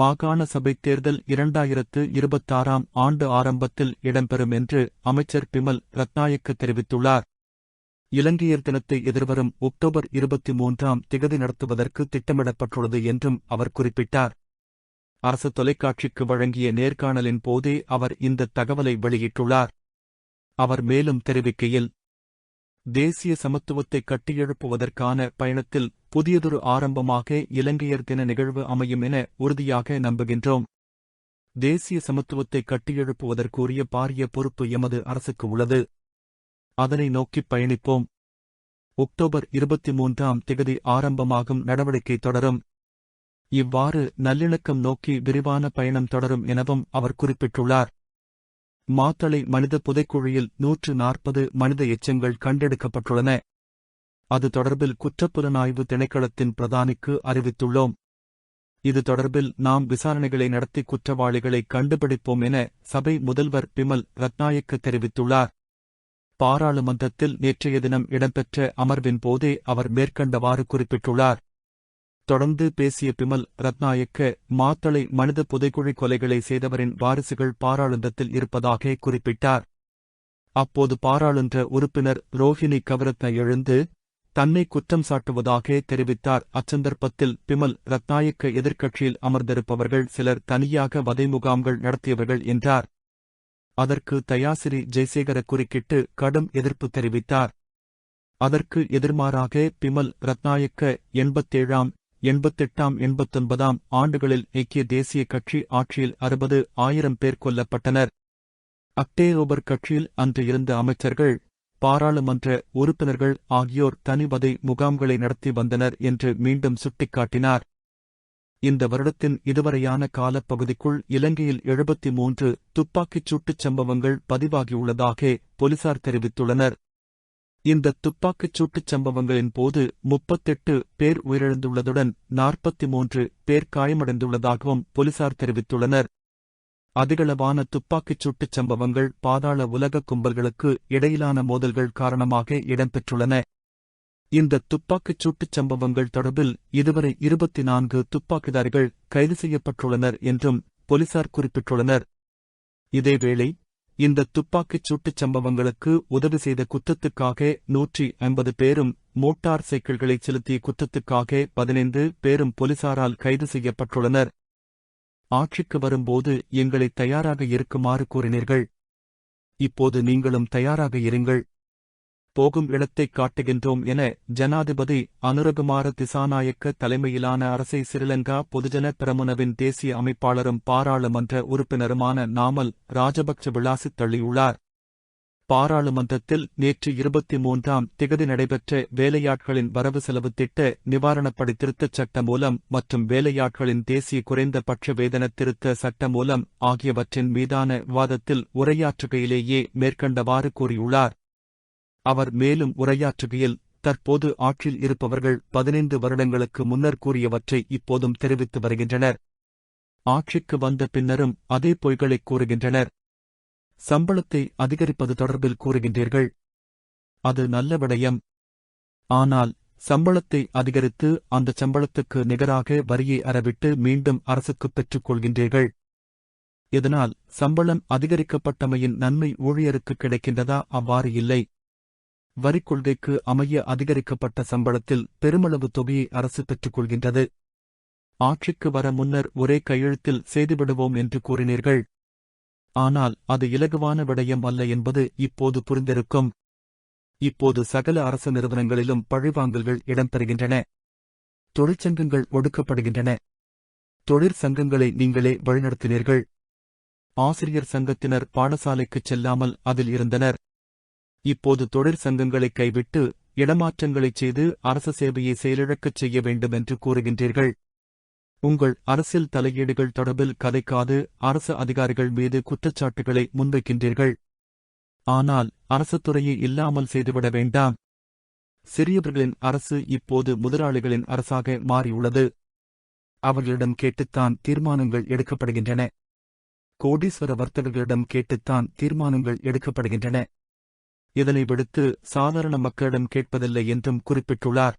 மாகாண சபை தேர்தல் இரண்டாயிரத்து இருபத்தாறாம் ஆண்டு ஆரம்பத்தில் இடம்பெறும் என்று அமைச்சர் பிமல் ரத்நாயக்க தெரிவித்துள்ளார். இலங்கையர் தினத்தை எதிர்வரும் அக்டோபர் இருபத்தி மூன்றாம் திகதி நடத்துவதற்கு திட்டமிடப்பட்டுள்ளது என்றும் அவர் குறிப்பிட்டார். அரசு தொலைக்காட்சிக்கு வழங்கிய நேர்காணலின் போதே அவர் இந்த தகவலை வெளியிட்டுள்ளார். அவர் மேலும் தெரிவிக்கையில் தேசிய சமத்துவத்தை கட்டியெழுப்புவதற்கான பயணத்தில் புதியதொரு ஆரம்பமாக இலங்கையர் தின நிகழ்வு அமையும் என உறுதியாக நம்புகின்றோம். தேசிய சமத்துவத்தை கட்டியெழுப்புவதற்குரிய பாரிய பொறுப்பு எமது அரசுக்கு உள்ளது. அதனை நோக்கிப் பயணிப்போம். அக்டோபர் இருபத்தி மூன்றாம் திகதி ஆரம்பமாகும் நடவடிக்கை தொடரும். இவ்வாறு நல்லிணக்கம் நோக்கி விரிவான பயணம் தொடரும் எனவும் அவர் குறிப்பிட்டுள்ளார். மாத்தளை மனித புதைக்குழியில் நூற்று நாற்பது மனித எச்சங்கள் கண்டெடுக்கப்பட்டுள்ளன. அது தொடர்பில் குற்றப்புலனாய்வு திணைக்களத்தின் பிரதானிக்கு அறிவித்துள்ளோம். இது தொடர்பில் நாம் விசாரணைகளை நடத்தி குற்றவாளிகளை கண்டுபிடிப்போம் என சபை முதல்வர் பிமல் ரத்நாயக்கு தெரிவித்துள்ளார். பாராளுமன்றத்தில் நேற்றைய தினம் இடம்பெற்ற அமர்வின் போதே அவர் மேற்கண்டவாறு குறிப்பிட்டுள்ளார். தொடர்ந்து பேசிய பிமல் ரத்நாயக்க மாத்தளை மனித புதைக்குழி கொலைகளை செய்தவரின் வாரிசுகள் பாராளுமன்றத்தில் இருப்பதாக குறிப்பிட்டார். அப்போது பாராளுன்ற உறுப்பினர் ரோஹிணி கவரத்ன எழுந்து தன்னை குற்றம் சாட்டுவதாக தெரிவித்தார். அச்சந்தர்ப்பத்தில் பிமல் ரத்நாயக்க எதிர்க்கட்சியில் அமர்ந்திருப்பவர்கள் சிலர் தனியாக வதை முகாம்கள் நடத்தியவர்கள் என்றார். அதற்கு தயாசிரி ஜெய்சேகர குறுக்கிட்டு கடும் எதிர்ப்பு தெரிவித்தார். அதற்கு எதிர்மாறாக பிமல் ரத்நாயக்க எண்பத்தேழாம் எண்பத்தெட்டாம் எண்பத்தொன்பதாம் ஆண்டுகளில் ஐக்கிய தேசிய கட்சி ஆட்சியில் அறுபது ஆயிரம் பேர் கொல்லப்பட்டனர். அக்டேரோபர் கட்சியில் அன்று இருந்த அமைச்சர்கள் பாராளுமன்ற உறுப்பினர்கள் ஆகியோர் தனிவதை முகாம்களை நடத்தி வந்தனர் என்று மீண்டும் சுட்டிக்காட்டினார். இந்த வருடத்தின் இதுவரையான காலப்பகுதிக்குள் இலங்கையில் எழுபத்தி மூன்று துப்பாக்கிச் சூட்டுச் சம்பவங்கள் பதிவாகியுள்ளதாக போலீசார் தெரிவித்துள்ளனர். இந்த துப்பாக்கிச் சூட்டுச் சம்பவங்களின் போது முப்பத்தெட்டு பேர் உயிரிழந்துள்ளதுடன் நாற்பத்தி மூன்று பேர் காயமடைந்துள்ளதாகவும் போலீசார் தெரிவித்துள்ளனர். அதிகளவான துப்பாக்கிச் சூட்டுச் சம்பவங்கள் பாதாள உலக கும்பல்களுக்கு இடையிலான மோதல்கள் காரணமாக இடம்பெற்றுள்ளன. இந்த துப்பாக்கிச் சூட்டுச் சம்பவங்கள் தொடர்பில் இதுவரை இருபத்தி நான்கு துப்பாக்கிதாரிகள் கைது செய்யப்பட்டுள்ளனர் என்றும் போலீசார் குறிப்பிட்டுள்ளனர். இதேவேளை இந்த துப்பாக்கிச் சூட்டுச் சம்பவங்களுக்கு உதவி செய்த குத்தத்துக்காக நூற்றி ஐம்பது பேரும் மோட்டார் சைக்கிள்களை செலுத்திய குத்தத்துக்காக பதினைந்து பேரும் போலீசாரால் கைது செய்யப்பட்டுள்ளனர். ஆட்சிக்கு வரும்போது எங்களை தயாராக இருக்குமாறு கூறினீர்கள். இப்போது நீங்களும் தயாராக இருங்கள். போகும் இடத்தைக் காட்டுகின்றோம் என ஜனாதிபதி அனுரகுமார திசாநாயக்க தலைமையிலான அரசை சிறிலங்கா பொதுஜன பிரமுனவின் தேசிய அமைப்பாளரும் பாராளுமன்ற உறுப்பினருமான நாமல் ராஜபக்ச விளாசித் தள்ளியுள்ளார். பாராளுமன்றத்தில் நேற்று இருபத்தி மூன்றாம் திகதி நடைபெற்ற வேலையாட்களின் வரவு செலவு திட்ட நிவாரணப்படி திருத்தச் சட்ட மூலம் மற்றும் வேலையாட்களின் தேசிய குறைந்தபட்ச வேதன திருத்த சட்டம் மூலம் ஆகியவற்றின் மீதான விவாதத்தில் உரையாற்றுகையிலேயே மேற்கண்டவாறு கூறியுள்ளார். அவர் மேலும் உரையாற்றுகையில் தற்போது ஆட்சியில் இருப்பவர்கள் பதினைந்து வருடங்களுக்கு முன்னர் கூறியவற்றை இப்போதும் தெரிவித்து வருகின்றனர். ஆட்சிக்கு வந்த பின்னரும் அதே பொய்களைக் கூறுகின்றனர். சம்பளத்தை அதிகரிப்பது தொடர்பில் கூறுகின்றீர்கள். அது நல்ல விடயம். ஆனால் சம்பளத்தை அதிகரித்து அந்த சம்பளத்துக்கு நிகராக வரியை அறவிட்டு மீண்டும் அரசுக்குப் பெற்றுக் கொள்கின்றீர்கள். இதனால் சம்பளம் அதிகரிக்கப்பட்டமையின் நன்மை ஊழியருக்கு கிடைக்கின்றதா? அவ்வாறு இல்லை. வரிக் கொள்கைக்கு அமைய அதிகரிக்கப்பட்ட சம்பளத்தில் பெருமளவு தொகையை அரசு பெற்றுக் கொள்கின்றது ஆட்சிக்கு வர முன்னர் ஒரே கையெழுத்தில் செய்துவிடுவோம் என்று கூறினீர்கள். ஆனால் அது இலகுவான விடயம் அல்ல என்பது இப்போது புரிந்திருக்கும். இப்போது சகல அரசு நிறுவனங்களிலும் பழிவாங்கல்கள் இடம்பெறுகின்றன. தொழிற்சங்கங்கள் ஒடுக்கப்படுகின்றன. தொழிற்சங்கங்களை நீங்களே வழிநடத்தினீர்கள். ஆசிரியர் சங்கத்தினர் பாடசாலைக்குச் செல்லாமல் அதில் இருந்தனர். இப்போது தொழிற்சங்கங்களை கைவிட்டு இடமாற்றங்களைச் செய்து அரச சேவையை செயலிழக்கச் செய்ய வேண்டும் என்று கூறுகின்றீர்கள். உங்கள் அரசியல் தலையீடுகள் தொடர்பில் கதைக்காது அரசு அதிகாரிகள் மீது குற்றச்சாட்டுகளை முன்வைக்கின்றீர்கள். ஆனால் அரசு துறையை இல்லாமல் செய்துவிட வேண்டாம். சிறியவர்களின் அரசு இப்போது முதலாளிகளின் அரசாக மாறியுள்ளது. அவர்களிடம் கேட்டுத்தான் தீர்மானங்கள் எடுக்கப்படுகின்றன. கோடீஸ்வர வர்த்தகர்களிடம் கேட்டுத்தான் தீர்மானங்கள் எடுக்கப்படுகின்றன. இதனை விடுத்து சாதாரண மக்களிடம் கேட்பதில்லை என்றும் குறிப்பிட்டுள்ளார்.